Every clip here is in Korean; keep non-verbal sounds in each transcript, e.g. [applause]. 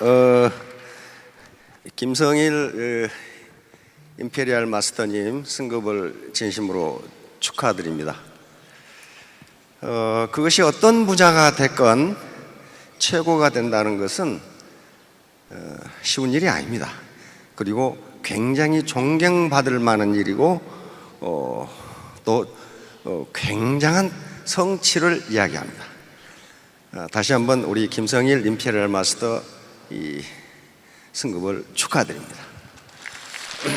어, 김성일 어, 임페리얼 마스터님 승급을 진심으로 축하드립니다. 어, 그것이 어떤 분야가 됐건 최고가 된다는 것은 어, 쉬운 일이 아닙니다. 그리고 굉장히 존경받을 만한 일이고 어, 또 어, 굉장한 성취를 이야기합니다. 아, 다시 한번 우리 김성일 임페리얼 마스터 이 승급을 축하드립니다. 네.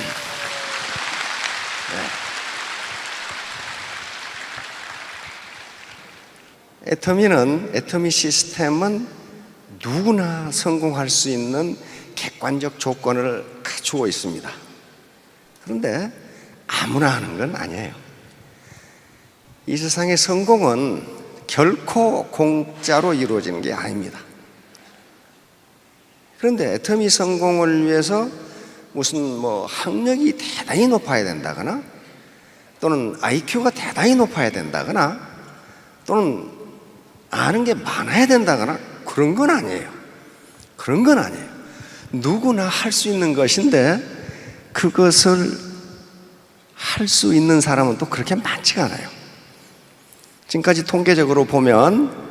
애터미는 애터미 시스템은 누구나 성공할 수 있는 객관적 조건을 갖추고 있습니다. 그런데 아무나 하는 건 아니에요. 이 세상의 성공은 결코 공짜로 이루어지는 게 아닙니다. 그런데 애터미 성공을 위해서 무슨 뭐 학력이 대단히 높아야 된다거나 또는 IQ가 대단히 높아야 된다거나 또는 아는 게 많아야 된다거나 그런 건 아니에요. 그런 건 아니에요. 누구나 할 수 있는 것인데 그것을 할 수 있는 사람은 또 그렇게 많지가 않아요. 지금까지 통계적으로 보면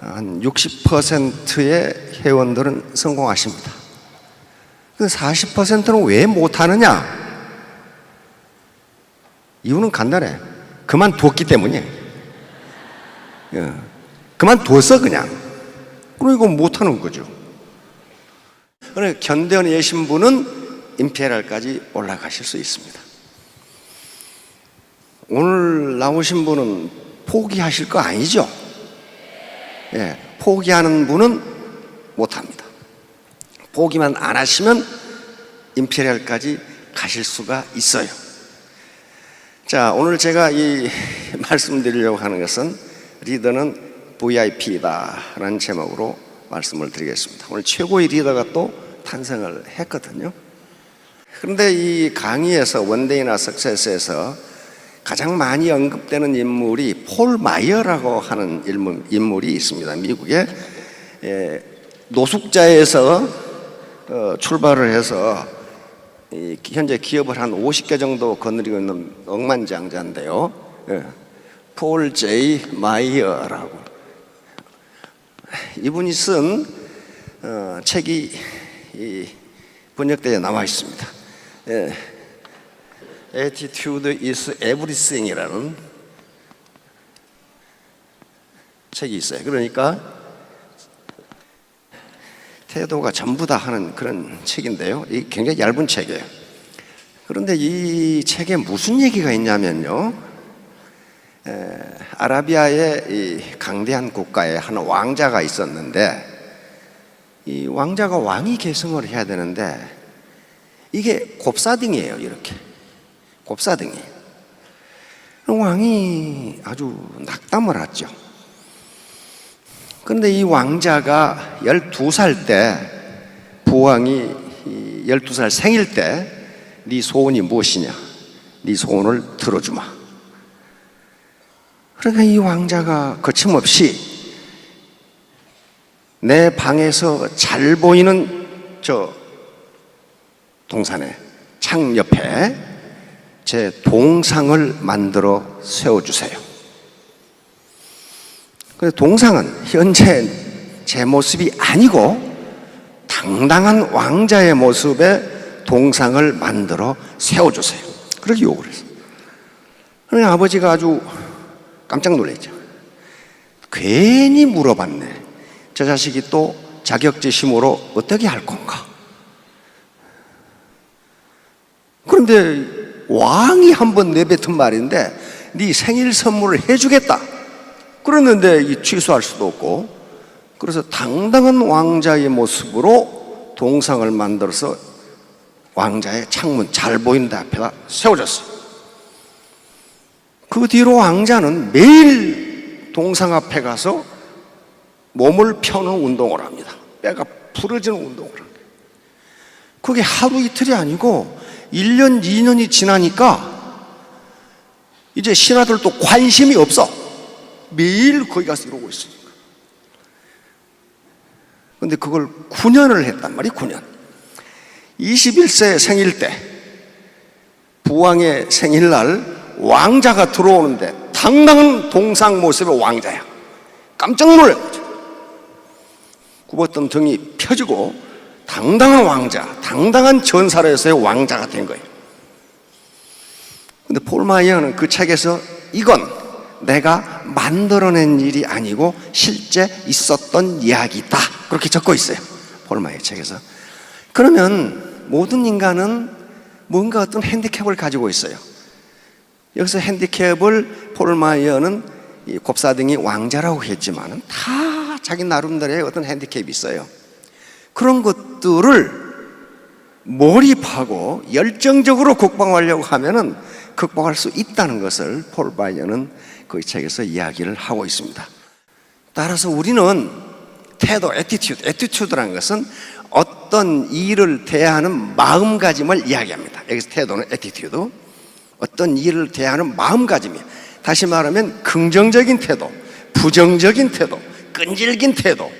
한 60%의 회원들은 성공하십니다. 그 40%는 왜 못하느냐? 이유는 간단해. 그만뒀기 때문이에요. 예. 그만뒀어, 그냥. 그리고 못하는 거죠. 견대원에 계신 분은 임페랄까지 올라가실 수 있습니다. 오늘 나오신 분은 포기하실 거 아니죠? 예, 포기하는 분은 못합니다. 포기만 안 하시면 임페리얼까지 가실 수가 있어요. 자, 오늘 제가 이 [laughs] 말씀드리려고 하는 것은 리더는 VIP다라는 제목으로 말씀을 드리겠습니다. 오늘 최고의 리더가 또 탄생을 했거든요. 그런데 이 강의에서 원데이나 석세스에서 가장 많이 언급되는 인물이 폴 마이어라고 하는 인물 이 있습니다. 미국의 예, 노숙자에서 어, 출발을 해서 현재 기업을 한 50개 정도 거느리고 있는 억만장자인데요. 예, 폴 제이 마이어라고 이분이 쓴 어, 책이 번역되어 나와 있습니다. 예. Attitude is everything이라는 책이 있어요. 그러니까 태도가 전부다 하는 그런 책인데요. 이 굉장히 얇은 책이에요. 그런데 이 책에 무슨 얘기가 있냐면요. 에, 아라비아의 이 강대한 국가에 한 왕자가 있었는데 이 왕자가 왕위 계승을 해야 되는데 이게 곱사등이에요. 이렇게. 곱사등이. 왕이 아주 낙담을 했죠. 그런데 이 왕자가 12살 때 부왕이 12살 생일 때 네 소원이 무엇이냐? 네 소원을 들어주마. 그러니까 이 왕자가 거침없이 내 방에서 잘 보이는 저 동산에 창 옆에 제 동상을 만들어 세워주세요. 그 동상은 현재 제 모습이 아니고 당당한 왕자의 모습의 동상을 만들어 세워주세요. 그렇게 요구를 했어요. 그러니 아버지가 아주 깜짝 놀랐죠. 괜히 물어봤네. 저 자식이 또 자격지심으로 어떻게 할 건가? 그런데 왕이 한 번 내뱉은 말인데 네 생일 선물을 해주겠다. 그랬는데 이 취소할 수도 없고 그래서 당당한 왕자의 모습으로 동상을 만들어서 왕자의 창문 잘데 앞에다 세워졌어요. 그 뒤로 왕자는 매일 동상 앞에 가서 몸을 펴는 운동을 합니다. 뼈가 부러지는 운동을 합니다. 그게 하루 이틀이 아니고 1년, 2년이 지나니까 이제 신하들도 관심이 없어. 매일 거기 가서 이러고 있으니까. 근데 그걸 9년을 했단 말이에요, 9년. 21세 생일 때 부왕의 생일날 왕자가 들어오는데 당당한 동상 모습의 왕자야. 깜짝 놀란 거죠. 굽었던 등이 펴지고 당당한 왕자, 당당한 전사로서의 왕자가 된 거예요. 근데 폴 마이어는 그 책에서 이건 내가 만들어낸 일이 아니고 실제 있었던 이야기다. 그렇게 적고 있어요. 폴 마이어 책에서. 그러면 모든 인간은 뭔가 어떤 핸디캡을 가지고 있어요. 여기서 핸디캡을 폴 마이어는 이 곱사등이 왕자라고 했지만 다 자기 나름대로의 어떤 핸디캡이 있어요. 그런 것들을 몰입하고 열정적으로 극복하려고 하면은 극복할 수 있다는 것을 폴 바이어는 그 책에서 이야기를 하고 있습니다. 따라서 우리는 태도, 에티튜드, 에티튜드라는 것은 어떤 일을 대하는 마음가짐을 이야기합니다. 여기서 태도는 에티튜드. 어떤 일을 대하는 마음가짐이 다시 말하면 긍정적인 태도, 부정적인 태도, 끈질긴 태도.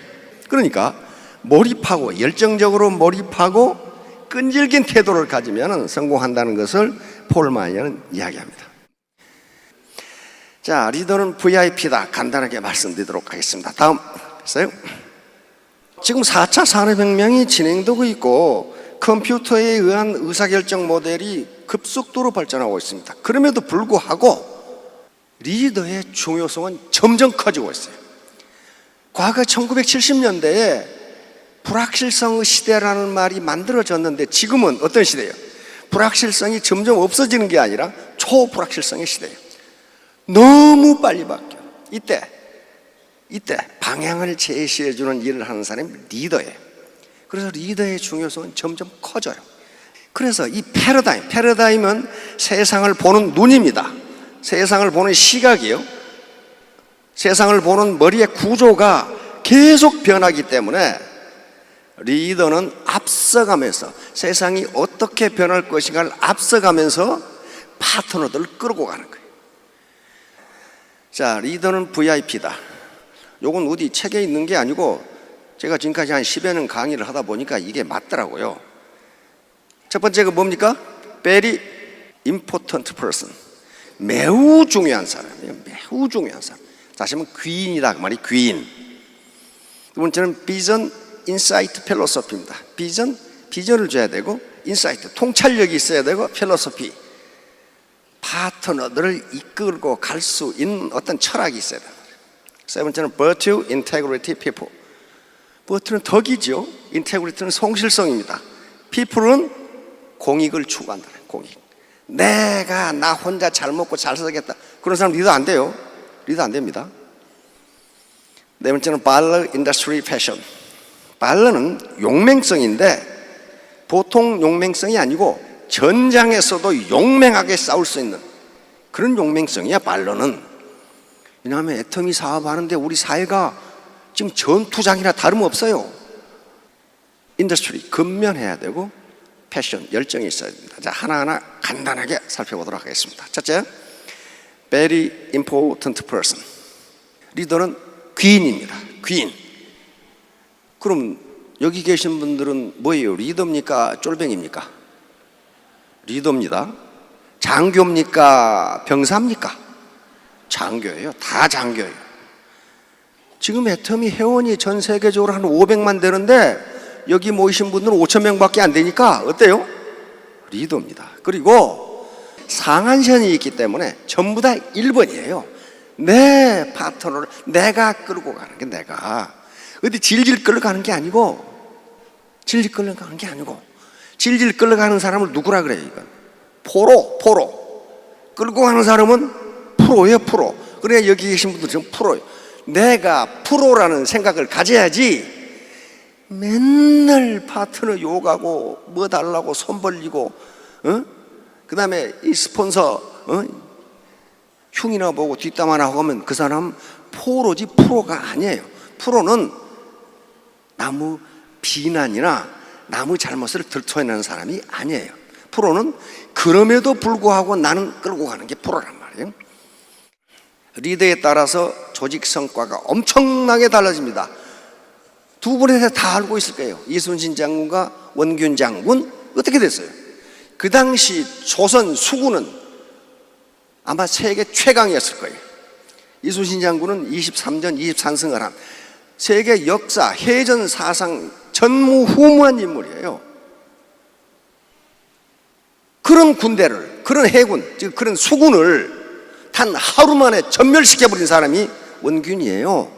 그러니까 몰입하고 열정적으로 몰입하고 끈질긴 태도를 가지면 성공한다는 것을 폴 마이어는 이야기합니다. 자, 리더는 VIP다. 간단하게 말씀드리도록 하겠습니다. 다음, 됐어요? 지금 4차 산업혁명이 진행되고 있고 컴퓨터에 의한 의사결정 모델이 급속도로 발전하고 있습니다. 그럼에도 불구하고 리더의 중요성은 점점 커지고 있어요. 과거 1970년대에 불확실성의 시대라는 말이 만들어졌는데 지금은 어떤 시대예요? 불확실성이 점점 없어지는 게 아니라 초불확실성의 시대예요. 너무 빨리 바뀌어. 이때 이때 방향을 제시해 주는 일을 하는 사람이 리더예요. 그래서 리더의 중요성은 점점 커져요. 그래서 이 패러다임, 패러다임은 세상을 보는 눈입니다. 세상을 보는 시각이요. 세상을 보는 머리의 구조가 계속 변하기 때문에 리더는 앞서가면서 세상이 어떻게 변할 것인가를 앞서가면서 파트너들을 끌고 가는 거예요. 자, 리더는 VIP다. 요건 어디 책에 있는 게 아니고 제가 지금까지 한 10여 년 강의를 하다 보니까 이게 맞더라고요. 첫 번째가 뭡니까? Very important person. 매우 중요한 사람이에요. 매우 중요한 사람. 다시 한번 귀인이다. 그 말이 귀인. 두 번째는 비전 인사이트 필로소피입니다. 비전, 비전을 줘야 되고 인사이트, 통찰력이 있어야 되고 필로소피. 파트너들을 이끌고 갈 수 있는 어떤 철학이 있어야 됩니다. 세 번째는 virtue, integrity, people. virtue는 덕이죠. integrity는 성실성입니다. people은 공익을 추구한다. 공익. 내가 나 혼자 잘 먹고 잘 살겠다. 그런 사람 리더 안 돼요. 리더 안 됩니다. 네 번째는 발러 인더스트리 패션. 발러는 용맹성인데 보통 용맹성이 아니고 전장에서도 용맹하게 싸울 수 있는 그런 용맹성이야 발러는. 왜냐하면 애터미 사업하는데 우리 사회가 지금 전투장이나 다름없어요. 인더스트리 근면해야 되고 패션 열정이 있어야 됩니다. 자 하나하나 간단하게 살펴보도록 하겠습니다. 첫째, very important person. 리더는 귀인입니다. 귀인. 그럼 여기 계신 분들은 뭐예요? 리더입니까? 쫄뱅입니까? 리더입니다. 장교입니까? 병사입니까? 장교예요. 다 장교예요. 지금 애터미 회원이 전 세계적으로 한 500만 되는데 여기 모이신 분들은 5천 명밖에 안 되니까 어때요? 리더입니다. 그리고 상한선이 있기 때문에 전부 다 1번이에요. 내 파트너를 내가 끌고 가는 게 내가 어디 질질 끌어가는 게 아니고 질질 끌어가는 게 아니고 질질 끌어가는 사람을 누구라 그래요 이건? 포로 포로. 끌고 가는 사람은 프로예요 프로. 그래 여기 계신 분들 좀 프로예요. 내가 프로라는 생각을 가져야지 맨날 파트너 욕하고 뭐 달라고 손 벌리고 어? 그 다음에 이 스폰서 어? 흉이나 보고 뒷담 하나 하면 그 사람 포로지 프로가 아니에요. 프로는 나무 비난이나 나무 잘못을 들춰내는 사람이 아니에요 프로는 그럼에도 불구하고 나는 끌고 가는 게 프로란 말이에요 리더에 따라서 조직 성과가 엄청나게 달라집니다 두 분에 대해 다 알고 있을 거예요. 이순신 장군과 원균 장군 어떻게 됐어요? 그 당시 조선 수군은 아마 세계 최강이었을 거예요. 이순신 장군은 23전 23승을 한 세계 역사 해전 사상 전무후무한 인물이에요. 그런 군대를 그런 해군 즉 그런 수군을 단 하루 만에 전멸시켜 버린 사람이 원균이에요.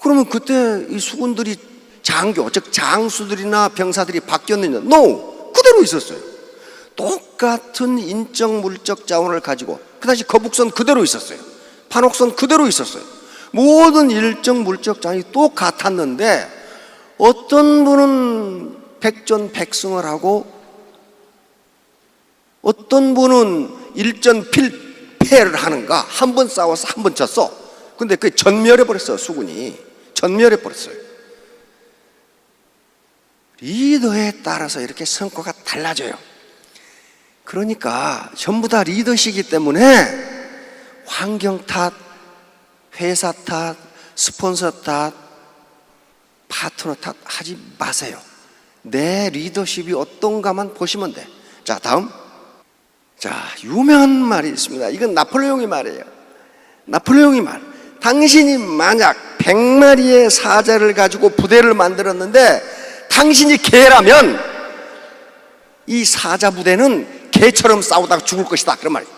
그러면 그때 이 수군들이 장교 즉 장수들이나 병사들이 바뀌었느냐? 노 그대로 있었어요. 똑같은 인적 물적 자원을 가지고 그 당시 거북선 그대로 있었어요. 판옥선 그대로 있었어요. 모든 일적 물적 자원이 똑같았는데 어떤 분은 백전백승을 하고 어떤 분은 일전필패를 하는가 한 번 싸워서 한번 졌어. 근데 그게 전멸해 버렸어 수군이 전멸해 버렸어요. 리더에 따라서 이렇게 성과가 달라져요. 그러니까 전부 다 리더시기 때문에 환경 탓, 회사 탓, 스폰서 탓, 파트너 탓 하지 마세요. 내 리더십이 어떤가만 보시면 돼. 자, 다음. 자, 유명한 말이 있습니다. 이건 나폴레옹의 말이에요. 나폴레옹의 말. 당신이 만약 100마리의 사자를 가지고 부대를 만들었는데 당신이 개라면 이 사자 부대는 개처럼 싸우다가 죽을 것이다. 그런 말이에요.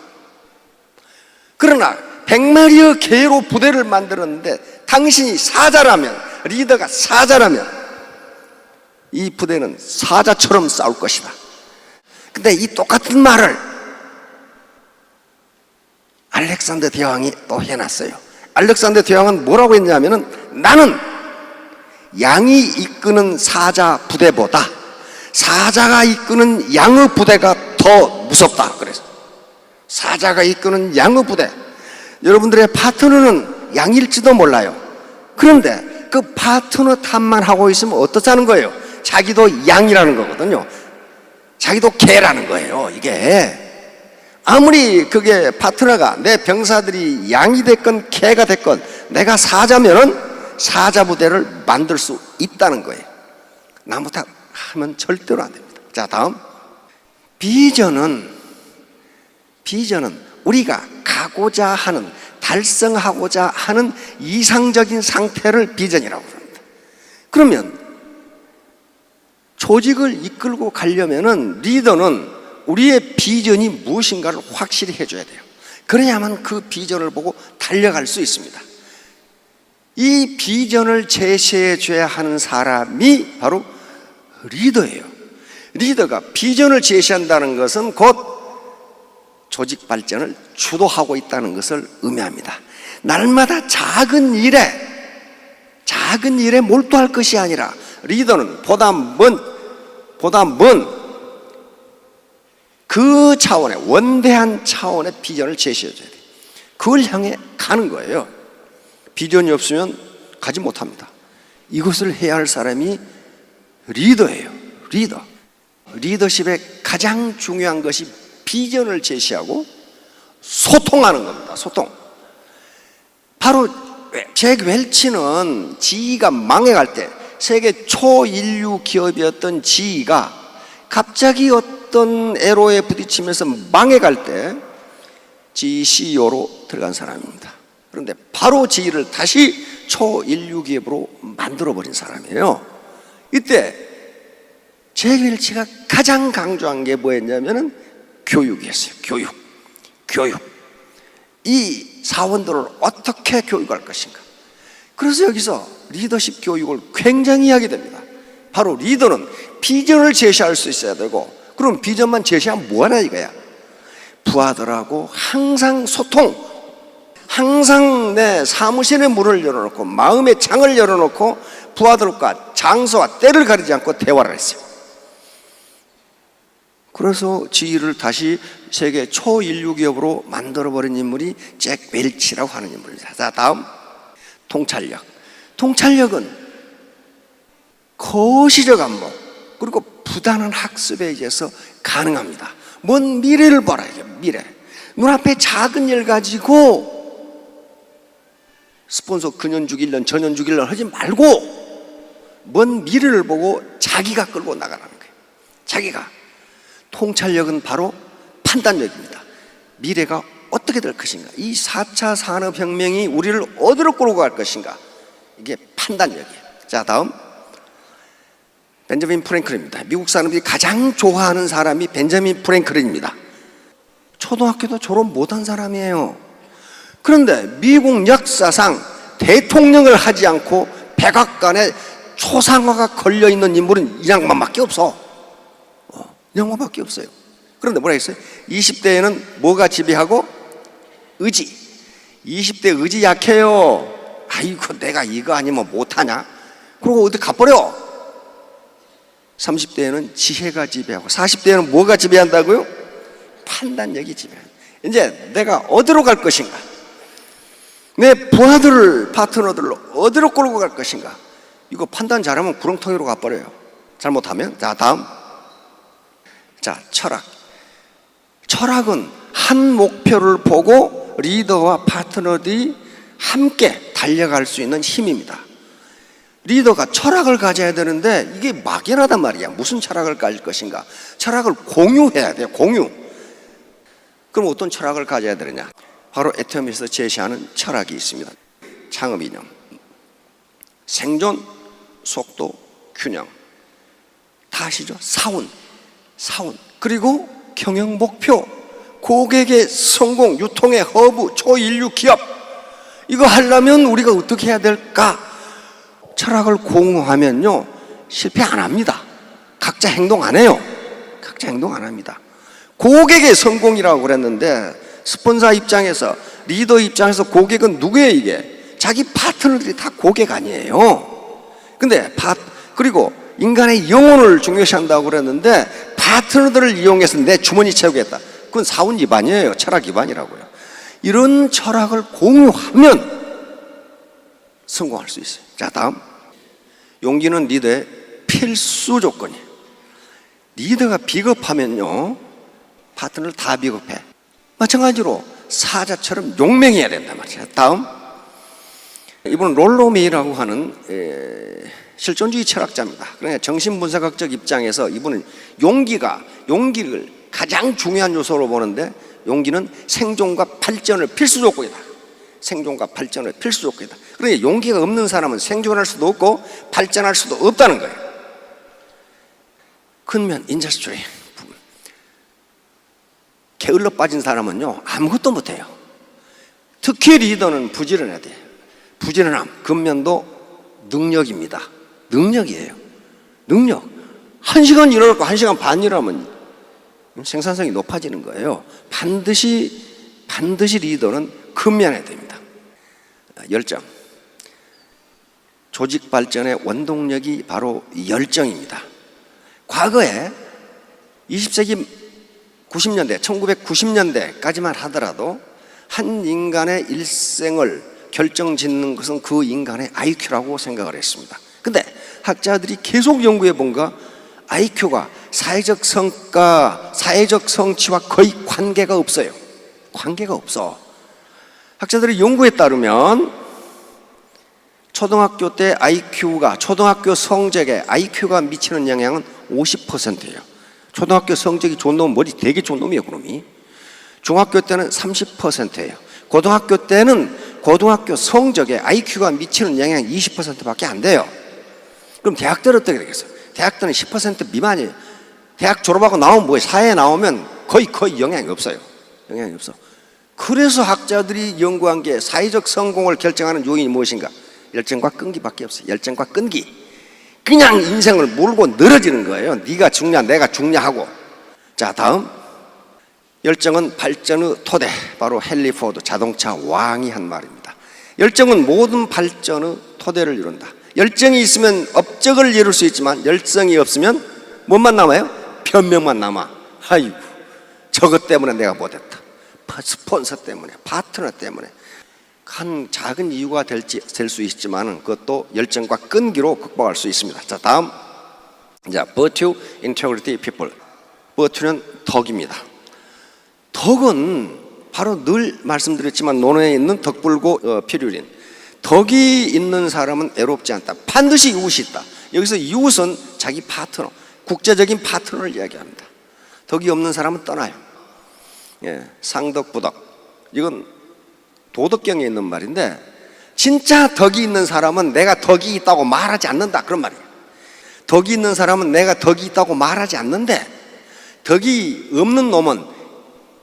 그러나 100마리의 개로 부대를 만들었는데 당신이 사자라면 리더가 사자라면 이 부대는 사자처럼 싸울 것이다. 근데 이 똑같은 말을 알렉산더 대왕이 또 해놨어요. 알렉산더 대왕은 뭐라고 했냐면은 나는 양이 이끄는 사자 부대보다 사자가 이끄는 양의 부대가 더 무섭다. 그래서 사자가 이끄는 양의 부대. 여러분들의 파트너는 양일지도 몰라요. 그런데 그 파트너 탓만 하고 있으면 어떻다는 거예요? 자기도 양이라는 거거든요. 자기도 개라는 거예요. 이게 아무리 그게 파트너가 내 병사들이 양이 됐건 개가 됐건 내가 사자면은 사자 부대를 만들 수 있다는 거예요. 나무 탓 하면 절대로 안 됩니다. 자, 다음. 비전은 비전은 우리가 가고자 하는 달성하고자 하는 이상적인 상태를 비전이라고 합니다. 그러면 조직을 이끌고 가려면은 리더는 우리의 비전이 무엇인가를 확실히 해줘야 돼요. 그래야만 그 비전을 보고 달려갈 수 있습니다. 이 비전을 제시해 줘야 하는 사람이 바로 리더예요. 리더가 비전을 제시한다는 것은 곧 조직 발전을 주도하고 있다는 것을 의미합니다. 날마다 작은 일에 작은 일에 몰두할 것이 아니라 리더는 보다 먼 보다 먼 그 차원의 원대한 차원의 비전을 제시해 줘야 돼요. 그걸 향해 가는 거예요. 비전이 없으면 가지 못합니다. 이것을 해야 할 사람이 리더예요. 리더. 리더십의 가장 중요한 것이 비전을 제시하고 소통하는 겁니다. 소통. 바로 잭 웰치는 지이가 망해갈 때 세계 초인류 기업이었던 지이가 갑자기 어떤 애로에 부딪히면서 망해갈 때 지이 CEO로 들어간 사람입니다. 그런데 바로 지이를 다시 초인류 기업으로 만들어버린 사람이에요. 이때 잭 웰치가 가장 강조한 게 뭐였냐면은 교육이었어요. 교육. 교육. 이 사원들을 어떻게 교육할 것인가. 그래서 여기서 리더십 교육을 굉장히 하게 됩니다. 바로 리더는 비전을 제시할 수 있어야 되고, 그럼 비전만 제시하면 뭐하나 이거야. 부하들하고 항상 소통, 항상 내 사무실에 문을 열어놓고, 마음의 창을 열어놓고, 부하들과 장소와 때를 가리지 않고 대화를 했어요. 그래서 지휘를 다시 세계 초인류 기업으로 만들어버린 인물이 잭 웰치라고 하는 인물입니다. 자, 다음. 통찰력. 통찰력은 거시적 안목, 그리고 부단한 학습에 의해서 가능합니다. 먼 미래를 봐라, 이게 미래. 눈앞에 작은 일 가지고 스폰서 그년 죽일년, 저년 죽일년 하지 말고 먼 미래를 보고 자기가 끌고 나가라는 거예요. 자기가 통찰력은 바로 판단력입니다. 미래가 어떻게 될 것인가? 이 4차 산업혁명이 우리를 어디로 끌고 갈 것인가? 이게 판단력이에요. 자, 다음. 벤저민 프랭클린입니다. 미국 사람들이 가장 좋아하는 사람이 벤저민 프랭클린입니다. 초등학교도 졸업 못한 사람이에요. 그런데 미국 역사상 대통령을 하지 않고 백악관에 초상화가 걸려 있는 인물은 이 양반밖에 없어. 어, 이 양반밖에 없어요. 그런데 뭐라 했어요? 20대에는 뭐가 지배하고 의지. 20대 의지 약해요. 아이고 내가 이거 아니면 못하냐? 그리고 어디 가버려. 30대에는 지혜가 지배하고 40대에는 뭐가 지배한다고요? 판단력이 지배한다. 이제 내가 어디로 갈 것인가? 내 부하들을 파트너들로 어디로 끌고 갈 것인가? 이거 판단 잘하면 구렁텅이로 가버려요. 잘못하면 자 다음 자 철학 철학은 한 목표를 보고 리더와 파트너들이 함께 달려갈 수 있는 힘입니다. 리더가 철학을 가져야 되는데 이게 막연하단 말이야. 무슨 철학을 가질 것인가? 철학을 공유해야 돼요. 공유. 그럼 어떤 철학을 가져야 되느냐? 바로 에테미에서 제시하는 철학이 있습니다. 창업 이념, 생존, 속도, 균형. 다 아시죠? 사운, 사운. 그리고 경영 목표, 고객의 성공, 유통의 허브, 초인류 기업. 이거 하려면 우리가 어떻게 해야 될까? 철학을 공유하면요, 실패 안 합니다. 각자 행동 안 해요. 각자 행동 안 합니다. 고객의 성공이라고 그랬는데 스폰서 입장에서 리더 입장에서 고객은 누구예요 이게? 자기 파트너들이 다 고객 아니에요. 근데 파 그리고 인간의 영혼을 중요시한다고 그랬는데 파트너들을 이용해서 내 주머니 채우겠다. 그건 사원 위반이에요. 철학 위반이라고요. 이런 철학을 공유하면 성공할 수 있어요. 자, 다음. 용기는 리더의 필수 조건이에요. 리더가 비겁하면요, 파트너를 다 비겁해. 마찬가지로 사자처럼 용맹해야 된단 말이에요. 다음. 이분은 롤로메이라고 하는 에, 실존주의 철학자입니다. 그러니까 정신분석학적 입장에서 이분은 용기가 용기를 가장 중요한 요소로 보는데 용기는 생존과 발전을 필수 조건이다. 생존과 발전을 필수 조건이다. 그러니까 용기가 없는 사람은 생존할 수도 없고 발전할 수도 없다는 거예요. 근면 인자스트리 게을러 빠진 사람은요 아무것도 못해요. 특히 리더는 부지런해야 돼. 부지런함, 근면도 능력입니다. 능력이에요. 능력. 한 시간 일어났고 한 시간 반 일하면 생산성이 높아지는 거예요. 반드시 반드시 리더는 근면해야 됩니다. 열정. 조직 발전의 원동력이 바로 열정입니다. 과거에 20세기 90년대, 1990년대까지만 하더라도 한 인간의 일생을 결정 짓는 것은 그 인간의 IQ라고 생각을 했습니다. 근데 학자들이 계속 연구해 본가 IQ가 사회적 성과, 사회적 성취와 거의 관계가 없어요. 관계가 없어. 학자들이 연구에 따르면 초등학교 때 IQ가 초등학교 성적에 IQ가 미치는 영향은 50%예요. 초등학교 성적이 좋은 놈은 머리 되게 좋은 놈이에요, 그놈이. 중학교 때는 30%예요. 고등학교 때는 고등학교 성적에 IQ가 미치는 영향이 20%밖에 안 돼요. 그럼 대학 때는 어떻게 되겠어요? 대학 때는 10% 미만이에요. 대학 졸업하고 나오면 뭐예요? 사회에 나오면 거의 거의 영향이 없어요. 영향이 없어. 그래서 학자들이 연구한 게 사회적 성공을 결정하는 요인이 무엇인가? 열정과 끈기밖에 없어요. 열정과 끈기. 그냥 인생을 몰고 늘어지는 거예요. 네가 죽냐, 내가 죽냐 하고. 자, 다음. 열정은 발전의 토대. 바로 헨리 포드 자동차 왕이 한 말입니다. 열정은 모든 발전의 토대를 이룬다. 열정이 있으면 업적을 이룰 수 있지만 열정이 없으면 뭔만 남아요? 변명만 남아. 아이고, 저것 때문에 내가 못했다. 스폰서 때문에, 파트너 때문에. 한 작은 이유가 될지 될 수 있지만 그것도 열정과 끈기로 극복할 수 있습니다. 자 다음 자 virtue, integrity, people. virtue는 덕입니다. 덕은 바로 늘 말씀드렸지만 논어에 있는 덕불고 어, 필요린 덕이 있는 사람은 애롭지 않다. 반드시 이웃이 있다. 여기서 이웃은 자기 파트너, 국제적인 파트너를 이야기합니다. 덕이 없는 사람은 떠나요. 예, 상덕, 부덕. 이건 도덕경에 있는 말인데 진짜 덕이 있는 사람은 내가 덕이 있다고 말하지 않는다 그런 말이에요. 덕이 있는 사람은 내가 덕이 있다고 말하지 않는데 덕이 없는 놈은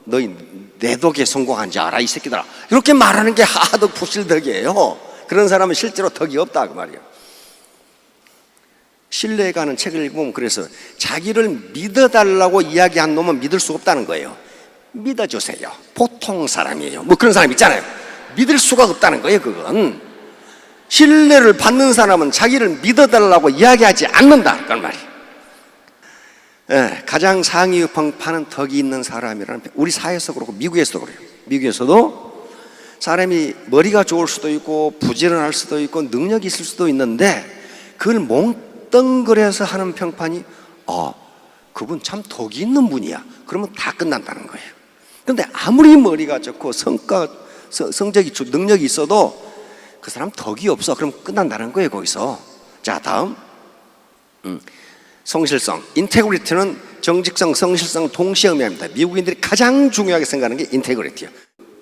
너희 내 덕에 성공한 줄 알아 이 새끼들아 이렇게 말하는 게 하덕 부실덕이에요. 그런 사람은 실제로 덕이 없다 그 말이에요. 신뢰가는 책을 읽으면 그래서 자기를 믿어달라고 이야기한 놈은 믿을 수 없다는 거예요. 믿어주세요. 보통 사람이에요. 뭐 그런 사람 있잖아요. 믿을 수가 없다는 거예요, 그건. 신뢰를 받는 사람은 자기를 믿어달라고 이야기하지 않는다. 그런 말이에요. 예, 가장 상위 평판은 덕이 있는 사람이라는 표- 우리 사회에서 그렇고 미국에서도 그래요. 미국에서도 사람이 머리가 좋을 수도 있고 부지런할 수도 있고 능력이 있을 수도 있는데 그걸 몽땅그려서 하는 평판이 어 그분 참 덕이 있는 분이야. 그러면 다 끝난다는 거예요. 근데 아무리 머리가 좋고 성과 성- 성적이 좋- 능력이 있어도 그 사람 덕이 없어. 그럼 끝난다는 거예요 거기서. 자 다음 음, 성실성, 인테그리티는 정직성, 성실성 동시에 의미합니다. 미국인들이 가장 중요하게 생각하는 게 인테그리티예요.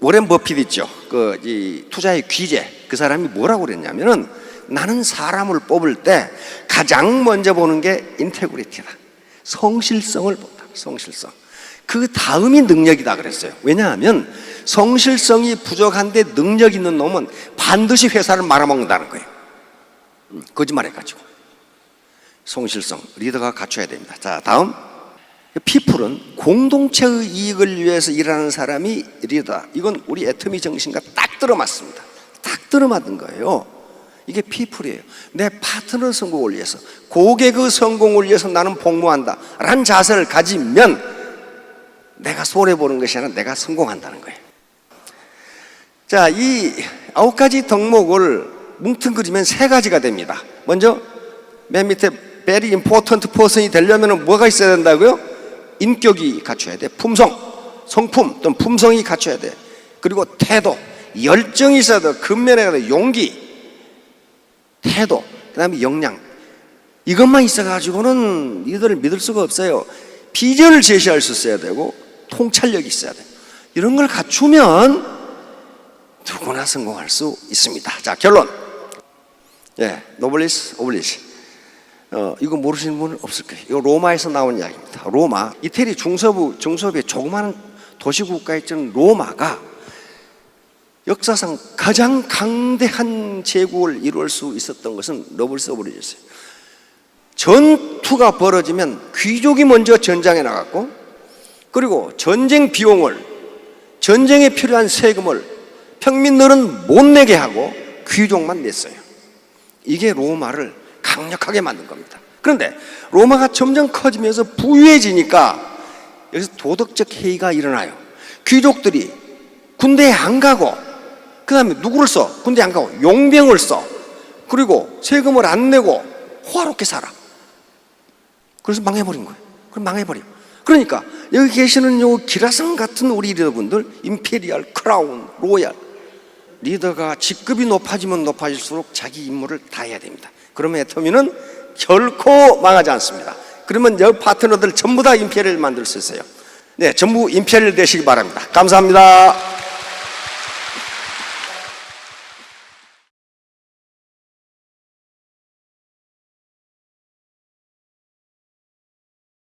워렌 버핏 있죠. 그 이 투자의 귀재 그 사람이 뭐라고 그랬냐면은 나는 사람을 뽑을 때 가장 먼저 보는 게 인테그리티다. 성실성을 본다. 성실성. 그 다음이 능력이다 그랬어요. 왜냐하면 성실성이 부족한데 능력 있는 놈은 반드시 회사를 말아먹는다는 거예요. 음, 거짓말해가지고. 성실성, 리더가 갖춰야 됩니다. 자, 다음. 피플은 공동체의 이익을 위해서 일하는 사람이 리더다. 이건 우리 애터미 정신과 딱 들어맞습니다. 딱 들어맞는 거예요. 이게 피플이에요. 내 파트너 성공을 위해서, 고객의 성공을 위해서 나는 복무한다. 라는 자세를 가지면 내가 손해보는 것이 아니라 내가 성공한다는 거예요. 자, 이 아홉 가지 덕목을 뭉뚱그리면 세 가지가 됩니다. 먼저 맨 밑에 very important person이 되려면 뭐가 있어야 된다고요? 인격이 갖춰야 돼. 품성, 성품 또는 품성이 갖춰야 돼. 그리고 태도, 열정이 있어야 돼. 근면에 가야 용기, 태도, 그 다음에 역량. 이것만 있어가지고는 리더를 믿을 수가 없어요. 비전을 제시할 수 있어야 되고, 통찰력이 있어야 돼. 이런 걸 갖추면 누구나 성공할 수 있습니다. 자, 결론. 예, 노블리스 오블리스. 어, 이거 모르시는 분은 없을 거예요. 이거 로마에서 나온 이야기입니다. 로마, 이태리 중서부, 중서부의 조그마한 도시국가에 있던 로마가 역사상 가장 강대한 제국을 이룰 수 있었던 것은 노블리스 오블리스였어요. 전투가 벌어지면 귀족이 먼저 전장에 나갔고, 그리고 전쟁 비용을, 전쟁에 필요한 세금을 평민들은 못 내게 하고 귀족만 냈어요. 이게 로마를 강력하게 만든 겁니다. 그런데 로마가 점점 커지면서 부유해지니까 여기서 도덕적 해이가 일어나요. 귀족들이 군대에 안 가고 그 다음에 누구를 써? 군대에 안 가고 용병을 써. 그리고 세금을 안 내고 호화롭게 살아. 그래서 망해버린 거예요. 그럼 망해버려. 그러니까 여기 계시는 요 기라성 같은 우리 리더분들 임페리얼, 크라운, 로얄 리더가 직급이 높아지면 높아질수록 자기 임무를 다 해야 됩니다. 그러면 애터미는 결코 망하지 않습니다. 그러면 여 파트너들 전부 다 임페리얼 만들 수 있어요. 네, 전부 임페리얼 되시기 바랍니다. 감사합니다.